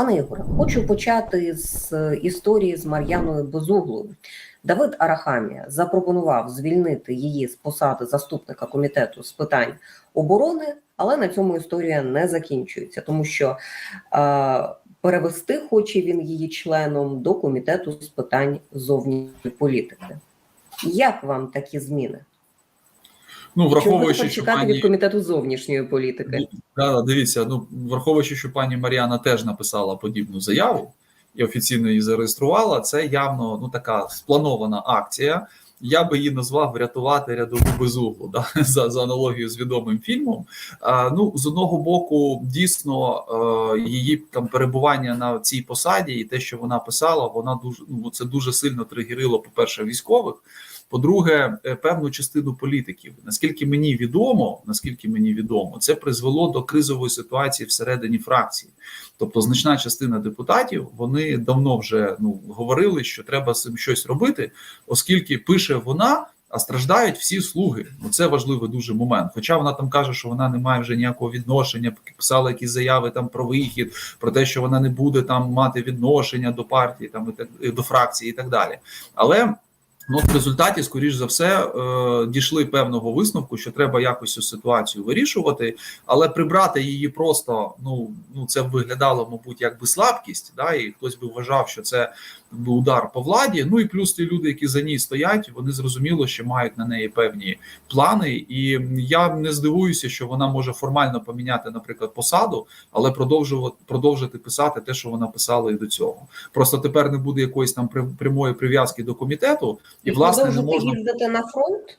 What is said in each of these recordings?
Пане Ігоре, хочу почати з історії з Мар'яною Безуглою. Давид Арахамія запропонував звільнити її з посади заступника комітету з питань оборони, але на цьому історія не закінчується, тому що е, перевести хоче він її членом до комітету з питань зовнішньої політики. Як вам такі зміни? Ну, враховуючи, що пані... від комітету зовнішньої політики? Да, да, дивіться, ну враховуючи, що пані Мар'яна теж написала подібну заяву і офіційно її зареєструвала, це явно ну така спланована акція. Я би її назвав врятувати рядову безуглу да, за, за аналогію з відомим фільмом. А, ну, з одного боку, дійсно, е, її там перебування на цій посаді, і те, що вона писала, вона дуже ну це дуже сильно тригерило, по-перше, військових. По-друге, е, певну частину політиків, наскільки мені відомо, наскільки мені відомо, це призвело до кризової ситуації всередині фракції. Тобто, значна частина депутатів вони давно вже ну говорили, що треба з цим щось робити, оскільки пише вона. А страждають всі слуги. Ну це важливий дуже момент. Хоча вона там каже, що вона не має вже ніякого відношення, писала якісь заяви там про вихід, про те, що вона не буде там мати відношення до партії, там і так до фракції і так далі. Але Ну, в результаті, скоріш за все, е, дійшли певного висновку, що треба якось цю ситуацію вирішувати, але прибрати її просто ну ну це виглядало, мабуть, якби слабкість, да, і хтось би вважав, що це удар по владі. Ну і плюс ті люди, які за ній стоять, вони зрозуміло, що мають на неї певні плани. І я не здивуюся, що вона може формально поміняти, наприклад, посаду, але продовжувати продовжити писати те, що вона писала і до цього. Просто тепер не буде якоїсь там прямої прив'язки до комітету. І власне не можна їздити на фронт.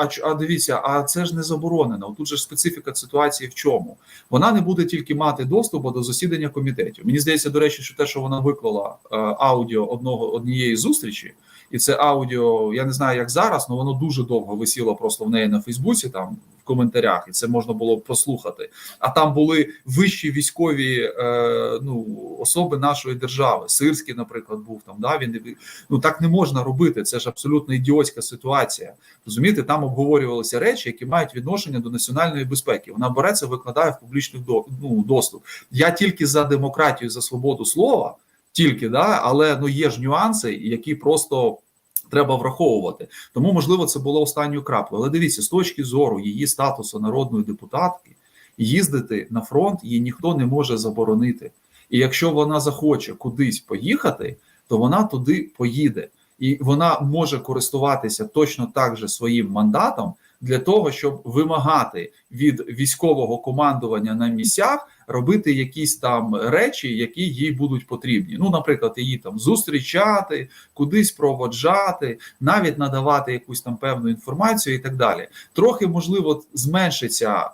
А а дивіться, а це ж не заборонено. Тут же специфіка ситуації в чому вона не буде тільки мати доступу до засідання комітетів. Мені здається, до речі, що те, що вона виклала е, аудіо одного однієї зустрічі, і це аудіо, я не знаю, як зараз, але воно дуже довго висіло просто в неї на Фейсбуці. Там коментарях, і це можна було прослухати. А там були вищі військові е, ну особи нашої держави. Сирський, наприклад, був там. Да він ну так не можна робити. Це ж абсолютно ідіотська ситуація. Розумієте, там обговорювалися речі, які мають відношення до національної безпеки. Вона бере це, викладає в публічний до, ну, доступ. Я тільки за демократію, за свободу слова, тільки да, але ну є ж нюанси, які просто треба враховувати. Тому, можливо, це було останньою краплею. Але дивіться, з точки зору її статусу народної депутатки, їздити на фронт її ніхто не може заборонити. І якщо вона захоче кудись поїхати, то вона туди поїде, і вона може користуватися точно так же своїм мандатом для того, щоб вимагати від військового командування на місцях робити якісь там речі, які їй будуть потрібні. Ну, наприклад, її там зустрічати, кудись проводжати, навіть надавати якусь там певну інформацію і так далі. Трохи можливо зменшиться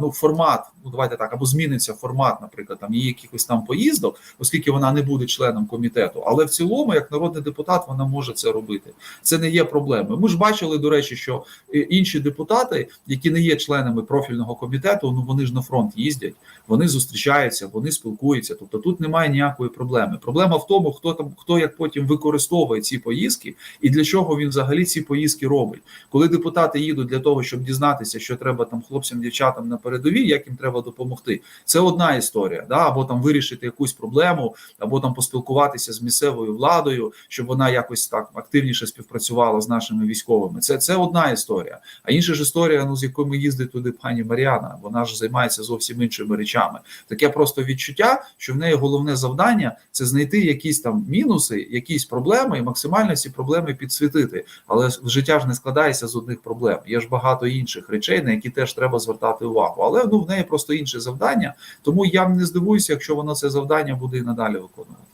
ну формат. Ну давайте так, або зміниться формат, наприклад, там її якихось там поїздок, оскільки вона не буде членом комітету. Але в цілому, як народний депутат, вона може це робити. Це не є проблемою. Ми ж бачили, до речі, що інші депутати, які не є членами профільного комітету, ну вони ж на фронт їздять, вони зустрічаються, вони спілкуються. Тобто тут немає ніякої проблеми. Проблема в тому, хто там хто як потім використовує ці поїздки і для чого він взагалі ці поїздки робить. Коли депутати їдуть для того, щоб дізнатися, що треба там хлопцям, дівчатам на передовій, як їм треба допомогти. Це одна історія, да або там вирішити якусь проблему, або там поспілкуватися з місцевою владою, щоб вона якось так активніше співпрацювала з нашими військовими. Це це одна історія. А інша ж історія, ну з якою їздить туди пані Мар'яна. Вона ж займається зовсім іншими речами. Таке просто відчуття, що в неї головне завдання це знайти якісь там мінуси, якісь проблеми, і максимально ці проблеми підсвітити. Але життя ж не складається з одних проблем. Є ж багато інших речей, на які теж треба звертати увагу. Але ну в неї просто інше завдання. Тому я не здивуюся, якщо вона це завдання буде і надалі виконувати.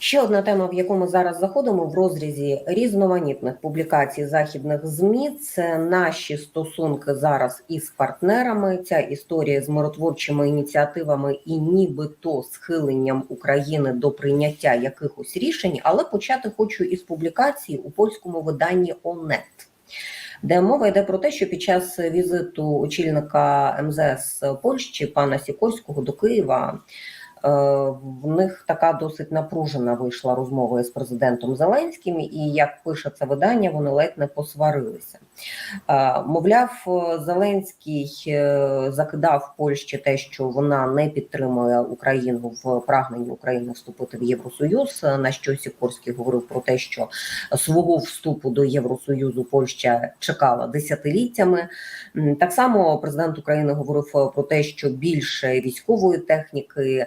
Ще одна тема, в яку ми зараз заходимо в розрізі різноманітних публікацій західних змі. Це наші стосунки зараз із партнерами. Ця історія з миротворчими ініціативами і нібито схиленням України до прийняття якихось рішень, але почати хочу із публікації у польському виданні ОНЕТ. Де мова йде про те, що під час візиту очільника МЗС Польщі пана Сікорського до Києва В них така досить напружена вийшла розмова із президентом Зеленським, і як пише це видання, вони ледь не посварилися. Е, Мовляв, Зеленський е, закидав Польщі те, що вона не підтримує Україну в прагненні України вступити в Євросоюз. На що Сікорський говорив про те, що свого вступу до Євросоюзу Польща чекала десятиліттями. Так само президент України говорив е, про те, що більше військової техніки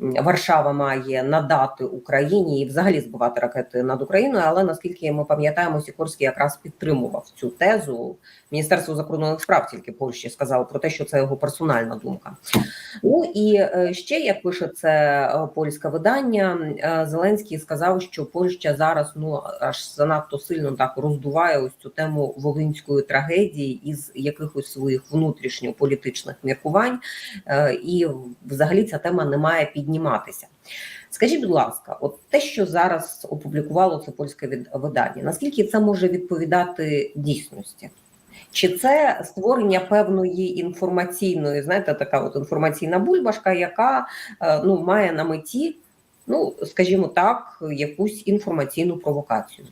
Варшава має надати Україні і взагалі збивати ракети над Україною. Але наскільки ми пам'ятаємо, Сікорський якраз підтримував цю тезу. Міністерство закордонних справ тільки Польщі сказало про те, що це його персональна думка. Ну і е, ще як пише це е, польське видання, е, Зеленський сказав, що Польща зараз ну аж занадто сильно так роздуває ось цю тему волинської трагедії із якихось своїх внутрішньополітичних міркувань, і взагалі ця тема не має підніматися. Скажіть, будь ласка, от те, що зараз опублікувало це польське видання, наскільки це може відповідати дійсності? Чи це створення певної інформаційної, знаєте, така от інформаційна бульбашка, яка е, ну має на меті, ну скажімо так, якусь інформаційну провокацію?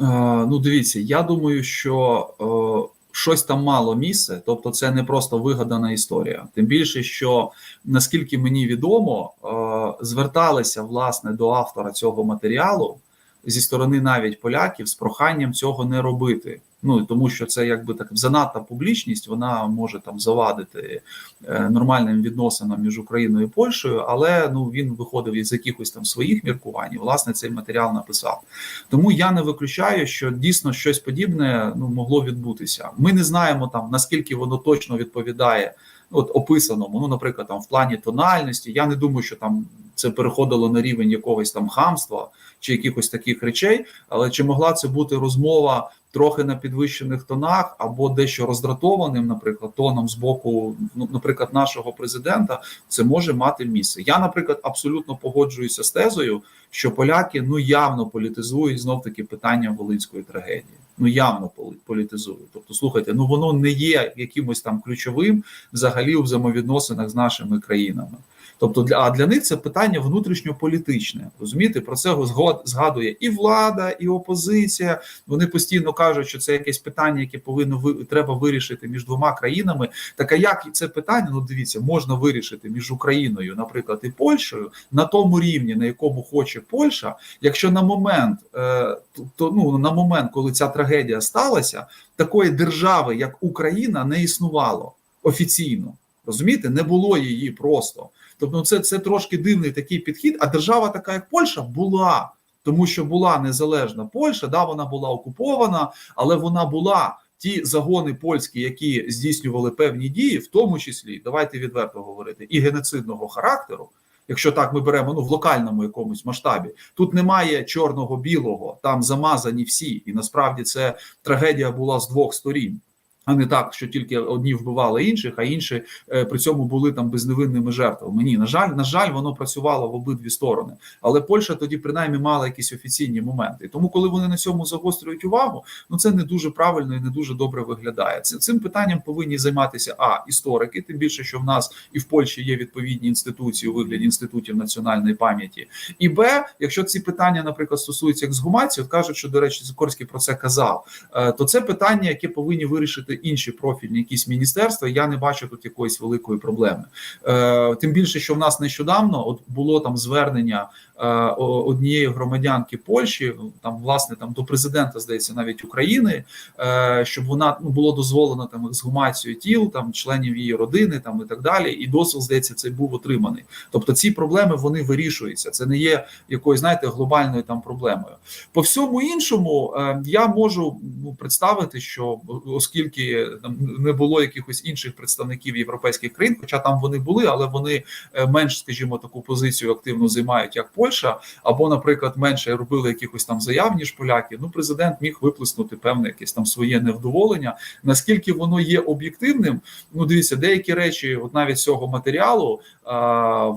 Е, ну, дивіться, я думаю, що е, щось там мало місце, тобто це не просто вигадана історія. Тим більше, що наскільки мені відомо, е, зверталися власне до автора цього матеріалу зі сторони навіть поляків з проханням цього не робити. Ну тому що це якби так занадта публічність, вона може там завадити е, нормальним відносинам між Україною і Польщею, але ну він виходив із якихось там своїх міркувань. і, Власне, цей матеріал написав. Тому я не виключаю, що дійсно щось подібне ну могло відбутися. Ми не знаємо там наскільки воно точно відповідає от описаному. Ну, наприклад, там в плані тональності. Я не думаю, що там це переходило на рівень якогось там хамства чи якихось таких речей. Але чи могла це бути розмова трохи на підвищених тонах або дещо роздратованим, наприклад, тоном з боку, ну, наприклад, нашого президента, це може мати місце. Я, наприклад, абсолютно погоджуюся з тезою, що поляки ну явно політизують знов таки питання волинської трагедії. Ну явно полі- політизують. Тобто, слухайте, ну воно не є якимось там ключовим взагалі у взаємовідносинах з нашими країнами. Тобто, для а для них це питання внутрішньополітичне. Розумієте, про це згадує і влада, і опозиція. Вони постійно кажуть, що це якесь питання, яке повинно ви треба вирішити між двома країнами. Так а як це питання? Ну дивіться, можна вирішити між Україною, наприклад, і Польщею на тому рівні, на якому хоче Польща, якщо на момент е, то ну на момент, коли ця трагедія сталася, такої держави, як Україна, не існувало офіційно. Розумієте, не було її просто. Тобто, ну, це, це трошки дивний такий підхід. А держава, така як Польща, була, тому що була незалежна Польща, да, вона була окупована, але вона була. Ті загони польські, які здійснювали певні дії, в тому числі, давайте відверто говорити, і геноцидного характеру, якщо так ми беремо ну в локальному якомусь масштабі, тут немає чорного білого, там замазані всі, і насправді це трагедія була з двох сторін. А не так, що тільки одні вбивали інших, а інші е, при цьому були там безневинними жертвами. Ні, на жаль, на жаль, воно працювало в обидві сторони. Але Польща тоді принаймні мала якісь офіційні моменти. Тому, коли вони на цьому загострюють увагу, ну це не дуже правильно і не дуже добре виглядає. Цим питанням повинні займатися а історики, тим більше, що в нас і в Польщі є відповідні інституції у вигляді інститутів національної пам'яті. І Б, якщо ці питання, наприклад, стосуються ексгумації, от кажуть, що до речі, Сикорський про це казав, е, то це питання, яке повинні вирішити інші профільні якісь міністерства. Я не бачу тут якоїсь великої проблеми. Е, Тим більше, що в нас нещодавно от було там звернення е, однієї громадянки Польщі, там власне там до президента, здається, навіть України, е, щоб вона ну було дозволено там ексгумацію тіл, там членів її родини, там і так далі. І дозвіл, здається, цей був отриманий. Тобто ці проблеми вони вирішуються. Це не є якоюсь, знаєте, глобальною там проблемою. По всьому іншому, е, я можу ну, представити, що оскільки там не було якихось інших представників європейських країн, хоча там вони були, але вони е, менш, скажімо, таку позицію активно займають, як Польща, або, наприклад, менше робили якихось там заяв, ніж поляки. Ну, президент міг виплеснути певне якесь там своє невдоволення. Наскільки воно є об'єктивним? Ну, дивіться, деякі речі, от навіть цього матеріалу,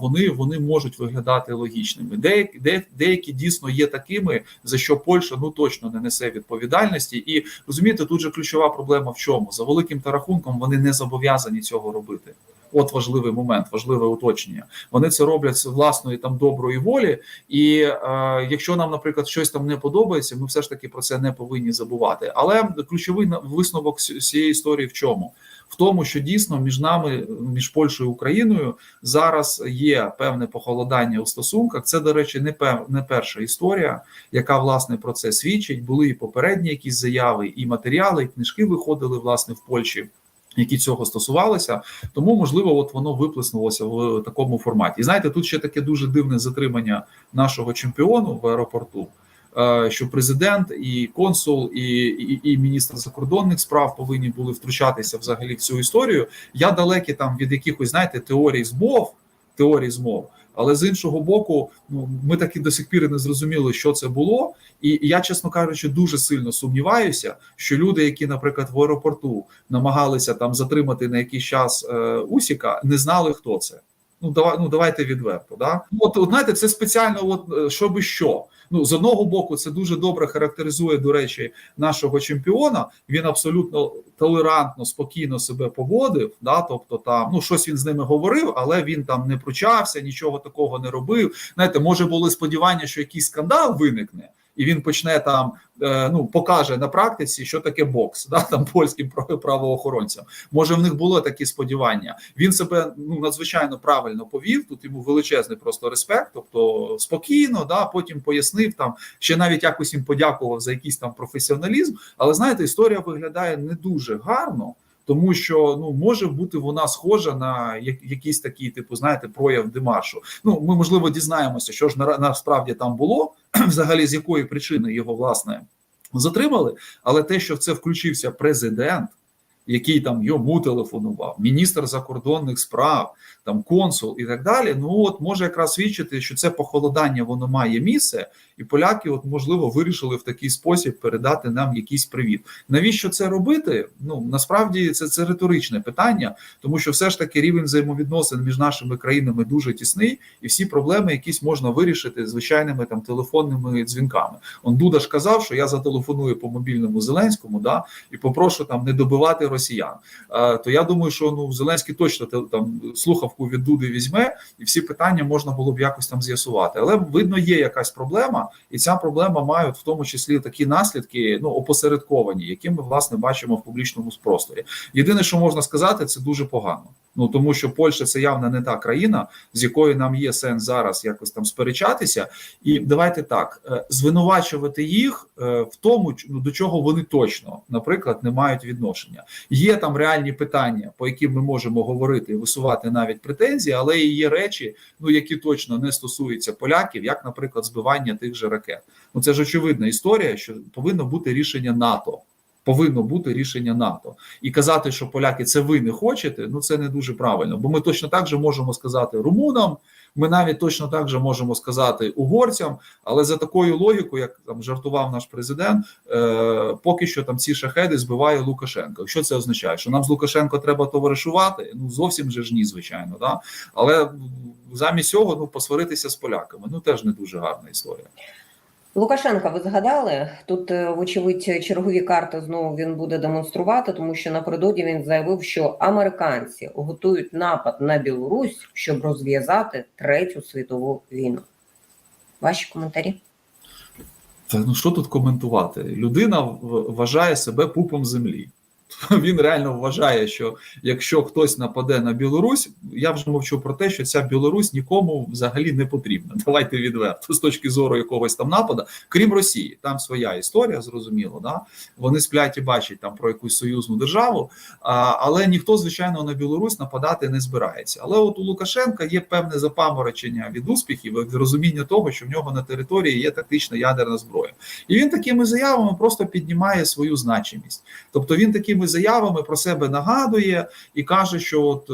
вони, вони можуть виглядати логічними. Деякі, де, деякі дійсно є такими, за що Польща ну точно не несе відповідальності. І розумієте, тут же ключова проблема в чому? Чому? За великим та рахунком вони не зобов'язані цього робити. От важливий момент, важливе уточнення. Вони це роблять з власної там доброї волі. І е, якщо нам, наприклад, щось там не подобається, ми все ж таки про це не повинні забувати. Але ключовий висновок цієї історії в чому? В тому, що дійсно між нами, між Польщею і Україною, зараз є певне похолодання у стосунках. Це, до речі, не пев, не перша історія, яка власне про це свідчить. Були і попередні якісь заяви, і матеріали, і книжки виходили власне в Польщі. Які цього стосувалися, тому можливо, от воно виплеснулося в такому форматі. І знаєте, тут ще таке дуже дивне затримання нашого чемпіону в аеропорту. Е, Що президент і консул, і, і, і міністр закордонних справ повинні були втручатися взагалі в цю історію. Я далекий там від якихось, знаєте, теорій змов, теорій змов. Але з іншого боку, ну ми так і до сих пір не зрозуміли, що це було. І я, чесно кажучи, дуже сильно сумніваюся, що люди, які, наприклад, в аеропорту намагалися там затримати на якийсь час е, Усіка, не знали, хто це. Ну давай, ну давайте відверто. Да? Ну, От, от знаєте, це спеціально, от е, щоби що. Ну з одного боку, це дуже добре характеризує, до речі, нашого чемпіона. Він абсолютно толерантно, спокійно себе поводив. Да, тобто, там ну щось він з ними говорив, але він там не пручався, нічого такого не робив. Знаєте, може були сподівання, що якийсь скандал виникне. І він почне там, е, ну покаже на практиці, що таке бокс, да там польським прав- правоохоронцям. Може, в них було такі сподівання. Він себе ну надзвичайно правильно повів. Тут йому величезний просто респект, тобто спокійно, да потім пояснив там, ще навіть якось їм подякував за якийсь там професіоналізм. Але знаєте, історія виглядає не дуже гарно. Тому що ну може бути вона схожа на як- якийсь такий, типу, знаєте, прояв демаршу. Ну ми можливо дізнаємося, що ж на- насправді там було, взагалі з якої причини його власне затримали. Але те, що в це включився президент, який там йому телефонував, міністр закордонних справ, там консул і так далі. Ну от може якраз свідчити, що це похолодання воно має місце, і поляки, от можливо, вирішили в такий спосіб передати нам якийсь привіт. Навіщо це робити? Ну насправді це, це риторичне питання, тому що все ж таки рівень взаємовідносин між нашими країнами дуже тісний, і всі проблеми якісь можна вирішити звичайними там телефонними дзвінками. Он Дуда ж казав, що я зателефоную по мобільному Зеленському, да і попрошу там не добивати росіян. Е, то я думаю, що ну Зеленський точно там слухавку від Дуди візьме, і всі питання можна було б якось там з'ясувати. Але видно, є якась проблема, і ця проблема має в тому числі такі наслідки, ну опосередковані, які ми власне бачимо в публічному просторі. Єдине, що можна сказати, це дуже погано. Ну тому що Польща це явно не та країна, з якою нам є сенс зараз якось там сперечатися. І давайте так е, звинувачувати їх е, в тому, ну, до чого вони точно, наприклад, не мають відношення. Є там реальні питання, по яким ми можемо говорити висувати навіть претензії, але і є речі, ну які точно не стосуються поляків, як, наприклад, збивання тих же ракет. Ну це ж очевидна історія, що повинно бути рішення НАТО. Повинно бути рішення НАТО і казати, що поляки це ви не хочете. Ну це не дуже правильно, бо ми точно так же можемо сказати румунам. Ми навіть точно так же можемо сказати угорцям, але за такою логікою, як там жартував наш президент, е, поки що там ці шахеди збиває Лукашенко. Що це означає? Що нам з Лукашенко треба товаришувати? Ну зовсім же ж ні, звичайно, да але замість цього ну посваритися з поляками. Ну теж не дуже гарна історія. Лукашенка, ви згадали тут, е, вочевидь, чергові карти знову він буде демонструвати, тому що напередодні він заявив, що американці готують напад на Білорусь, щоб розв'язати третю світову війну. Ваші коментарі? Та ну що тут коментувати? Людина вважає себе пупом землі. Він реально вважає, що якщо хтось нападе на Білорусь, я вже мовчу про те, що ця Білорусь нікому взагалі не потрібна. Давайте відверто з точки зору якогось там напада, крім Росії, там своя історія, зрозуміло. Да? Вони сплять і бачать там про якусь союзну державу, але ніхто, звичайно, на Білорусь нападати не збирається. Але от у Лукашенка є певне запаморочення від успіхів, від розуміння того, що в нього на території є тактична ядерна зброя. І він такими заявами просто піднімає свою значимість. Тобто він такими заявами про себе нагадує і каже, що от е,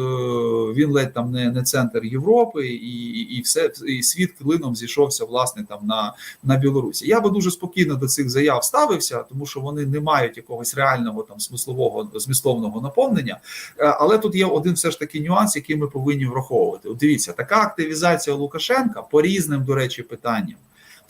він ледь там не, не центр Європи, і, і, все і світ клином зійшовся власне там на, на Білорусі. Я би дуже спокійно до цих заяв ставився, тому що вони не мають якогось реального там смислового змістовного наповнення. Е, Але тут є один все ж таки нюанс, який ми повинні враховувати. От дивіться, така активізація Лукашенка по різним, до речі, питанням.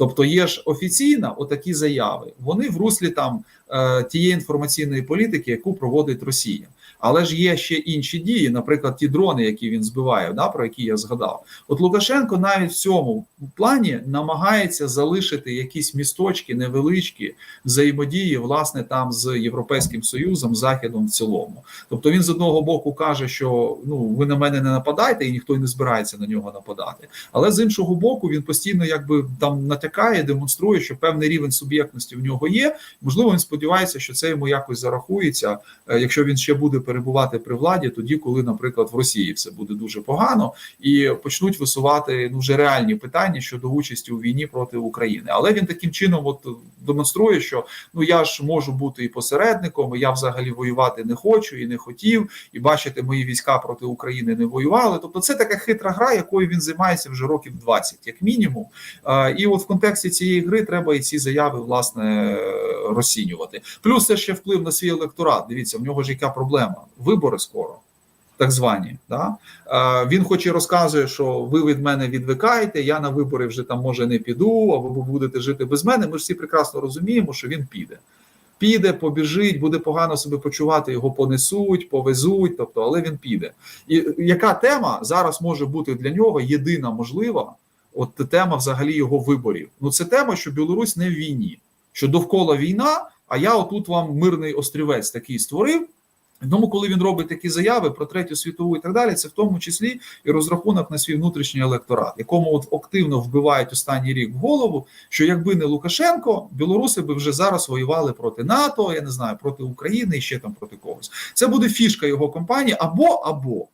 Тобто є ж офіційно отакі заяви. Вони в руслі там е, тієї інформаційної політики, яку проводить Росія. Але ж є ще інші дії, наприклад, ті дрони, які він збиває, да, про які я згадав. От Лукашенко навіть в цьому плані намагається залишити якісь місточки невеличкі взаємодії, власне, там з Європейським Союзом, Західом в цілому. Тобто він з одного боку каже, що ну ви на мене не нападайте, і ніхто не збирається на нього нападати. Але з іншого боку, він постійно якби там натякає, демонструє, що певний рівень суб'єктності в нього є. Можливо, він сподівається, що це йому якось зарахується, е, якщо він ще буде перебувати при владі, тоді, коли, наприклад, в Росії все буде дуже погано, і почнуть висувати ну вже реальні питання щодо участі у війні проти України. Але він таким чином от демонструє, що ну я ж можу бути і посередником, і я взагалі воювати не хочу і не хотів, і бачите, мої війська проти України не воювали. Тобто, це така хитра гра, якою він займається вже років 20, як мінімум. Е, І от в контексті цієї гри треба і ці заяви власне розцінювати. Плюс це ще вплив на свій електорат. Дивіться, в нього ж яка проблема? Вибори скоро. Так звані, да він хоч і розказує, що ви від мене відвикаєте, я на вибори вже там може не піду, або ви будете жити без мене. Ми ж всі прекрасно розуміємо, що він піде. Піде, побіжить, буде погано себе почувати, його понесуть, повезуть. Тобто, але він піде. І яка тема зараз може бути для нього єдина можлива? От тема взагалі його виборів. Ну це тема, що Білорусь не в війні, що довкола війна. А я отут вам мирний острівець такий створив. Тому, коли він робить такі заяви про третю світову і так далі, це в тому числі і розрахунок на свій внутрішній електорат, якому от активно вбивають останній рік в голову, що якби не Лукашенко, білоруси би вже зараз воювали проти НАТО, я не знаю, проти України і ще там проти когось. Це буде фішка його компанії, або або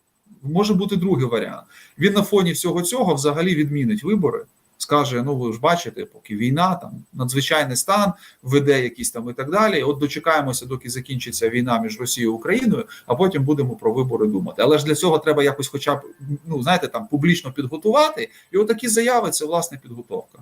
може бути другий варіант. Він на фоні всього цього взагалі відмінить вибори. Скаже, ну ви ж бачите, поки війна, там надзвичайний стан веде якісь там і так далі. От дочекаємося, доки закінчиться війна між Росією і Україною, а потім будемо про вибори думати. Але ж для цього треба якось, хоча б ну знаєте, там публічно підготувати. І отакі заяви це власне підготовка.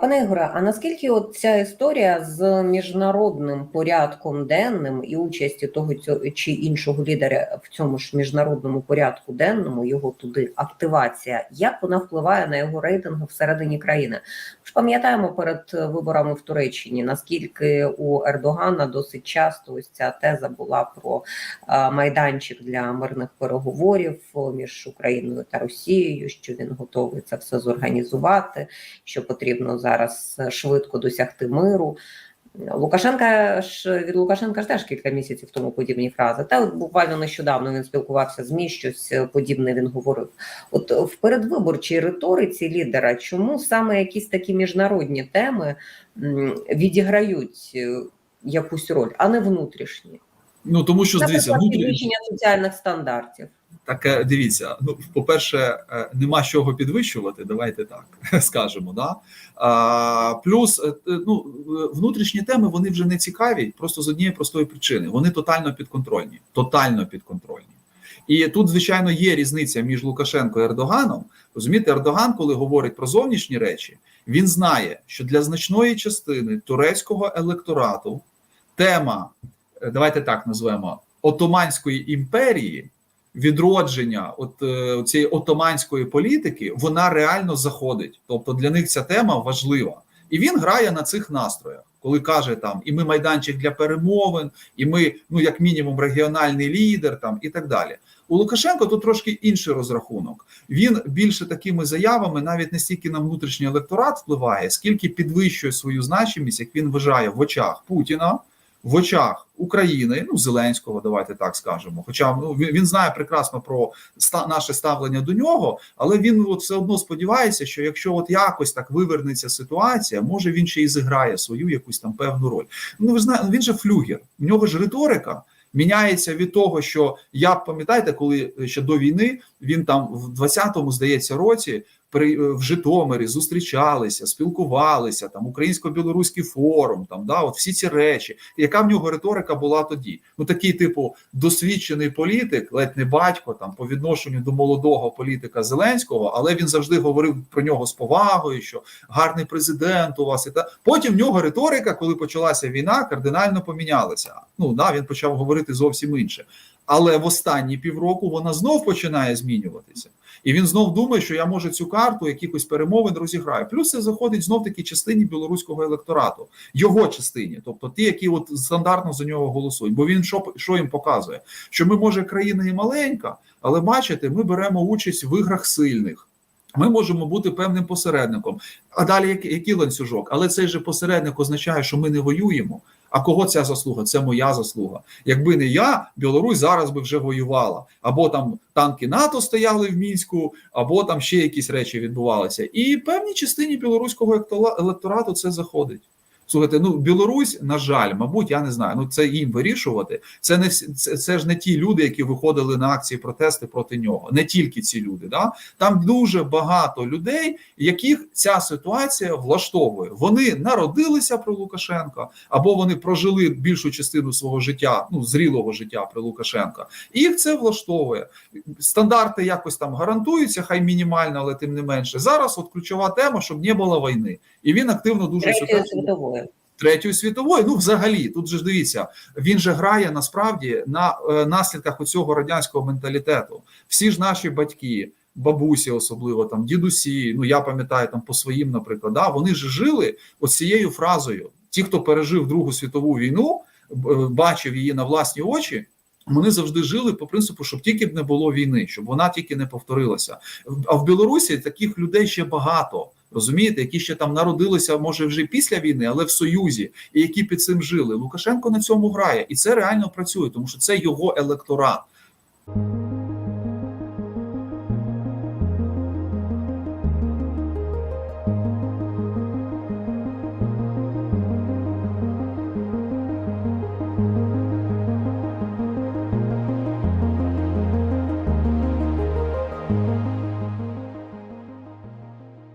Пане Ігоре, а наскільки от ця історія з міжнародним порядком денним і участі того чи іншого лідера в цьому ж міжнародному порядку денному, його туди активація, як вона впливає на його рейтинг всередині країни? Ми ж пам'ятаємо перед виборами в Туреччині, наскільки у Ердогана досить часто ось ця теза була про майданчик для мирних переговорів між Україною та Росією, що він готовий це все зорганізувати, що потрібно потрібно зараз швидко досягти миру. Лукашенка ж від Лукашенка ж теж кілька місяців тому подібні фрази. Та от буквально нещодавно він спілкувався з ЗМІ, щось подібне він говорив. От в передвиборчій риториці лідера, чому саме якісь такі міжнародні теми відіграють якусь роль, а не внутрішні? Ну тому що дивіться, внутрішні... підвищення соціальних стандартів. Так, дивіться, ну по-перше, нема чого підвищувати. Давайте так скажемо. Да? А, Плюс ну, внутрішні теми вони вже не цікаві, просто з однієї простої причини. Вони тотально підконтрольні. Тотально підконтрольні. І тут, звичайно, є різниця між Лукашенко і Ердоганом. Розумієте, Ердоган, коли говорить про зовнішні речі, він знає, що для значної частини турецького електорату тема, давайте так назвемо, Отоманської імперії відродження от е, цієї отоманської політики вона реально заходить. Тобто для них ця тема важлива, і він грає на цих настроях, коли каже там і ми майданчик для перемовин, і ми, ну як мінімум, регіональний лідер, там і так далі. У Лукашенко тут трошки інший розрахунок. Він більше такими заявами навіть не стільки на внутрішній електорат впливає, скільки підвищує свою значимість, як він вважає в очах Путіна. В очах України, ну Зеленського, давайте так скажемо. Хоча ну він, він знає прекрасно про ста, наше ставлення до нього, але він от все одно сподівається, що якщо от якось так вивернеться ситуація, може він ще і зіграє свою якусь там певну роль. Ну ви знаєте, він же флюгер, в нього ж риторика. Міняється від того, що я пам'ятаєте, коли ще до війни він там в 20-му, здається, році в Житомирі зустрічалися, спілкувалися там українсько-білоруський форум, там да, от всі ці речі. Яка в нього риторика була тоді? Ну такий, типу, досвідчений політик, ледь не батько там по відношенню до молодого політика Зеленського, але він завжди говорив про нього з повагою, що гарний президент у вас і та потім в нього риторика, коли почалася війна, кардинально помінялася. Ну да, він почав говорити зовсім інше. Але в останні півроку вона знов починає змінюватися. І він знов думає, що я може цю карту якихось перемовин розіграю. Плюс це заходить знов таки частині білоруського електорату, його частині, тобто ті, які от стандартно за нього голосують. Бо він що, що їм показує? Що ми, може, країна і маленька, але бачите, ми беремо участь в іграх сильних. Ми можемо бути певним посередником. А далі який, ланцюжок? Але цей же посередник означає, що ми не воюємо. А кого ця заслуга? Це моя заслуга. Якби не я, Білорусь зараз би вже воювала. Або там танки НАТО стояли в мінську, або там ще якісь речі відбувалися. І певній частині білоруського електорату це заходить. Слухайте, ну Білорусь, на жаль, мабуть, я не знаю. Ну це їм вирішувати. Це не це, це ж не ті люди, які виходили на акції протести проти нього. Не тільки ці люди. Да? Там дуже багато людей, яких ця ситуація влаштовує. Вони народилися при Лукашенка, або вони прожили більшу частину свого життя, ну зрілого життя при Лукашенка. Їх це влаштовує. Стандарти якось там гарантуються, хай мінімально, але тим не менше. Зараз от ключова тема, щоб не було війни, і він активно дуже сюди-. Третьої світової, ну взагалі, тут же ж дивіться, він же грає насправді на е, наслідках оцього радянського менталітету. Всі ж наші батьки, бабусі, особливо там дідусі. Ну я пам'ятаю там по своїм, наприклад, да, вони ж жили оцією фразою. Ті, хто пережив Другу світову війну, е, бачив її на власні очі. Вони завжди жили по принципу, щоб тільки б не було війни, щоб вона тільки не повторилася. А в Білорусі таких людей ще багато. Розумієте, які ще там народилися, може вже після війни, але в Союзі, і які під цим жили. Лукашенко на цьому грає, і це реально працює, тому що це його електорат.